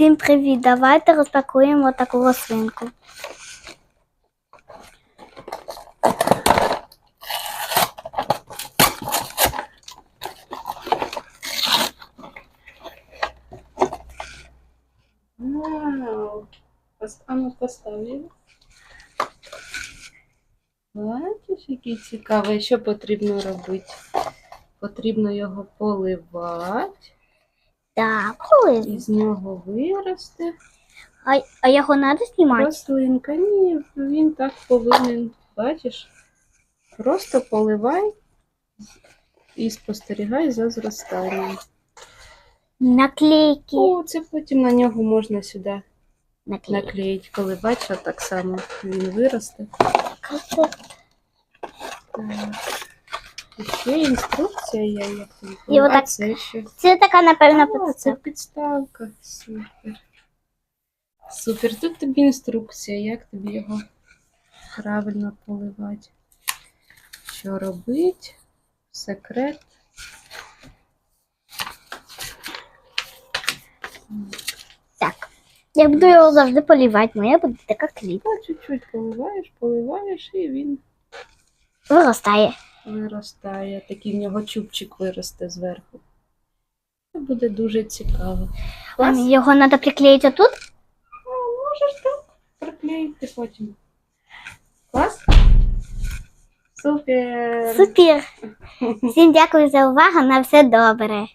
Всім привіт! Давайте розпакуємо таку рослинку. Вау. А ну. Бачиш, який цікавий. Що потрібно робити? Потрібно його поливати, Так, коли? і з нього виросте А, а його треба знімати? рослинка. Ні, він так повинен. Бачиш? Просто поливай і спостерігай за зростанням. Наклейки. О, це потім на нього можна сюди наклеїти, коли бачиш, так само він виросте. Так. Ще інструкція є, як тобі. І отак- це що? Це така, напевно, А, це підставка. підставка. Супер. Супер. Тут тобі інструкція, як тобі його правильно поливати. Що робити? Секрет. Так. Я буду його завжди полівати, моя буде така квітка. Та чуть-чуть поливаєш, поливаєш, і він Виростає. Виростає. Такий в нього чубчик виросте зверху. Це буде дуже цікаво. Клас? Його треба приклеїти тут. А, можеш так приклеїти потім. Клас? Супер! Супер. Всім дякую за увагу. На все добре.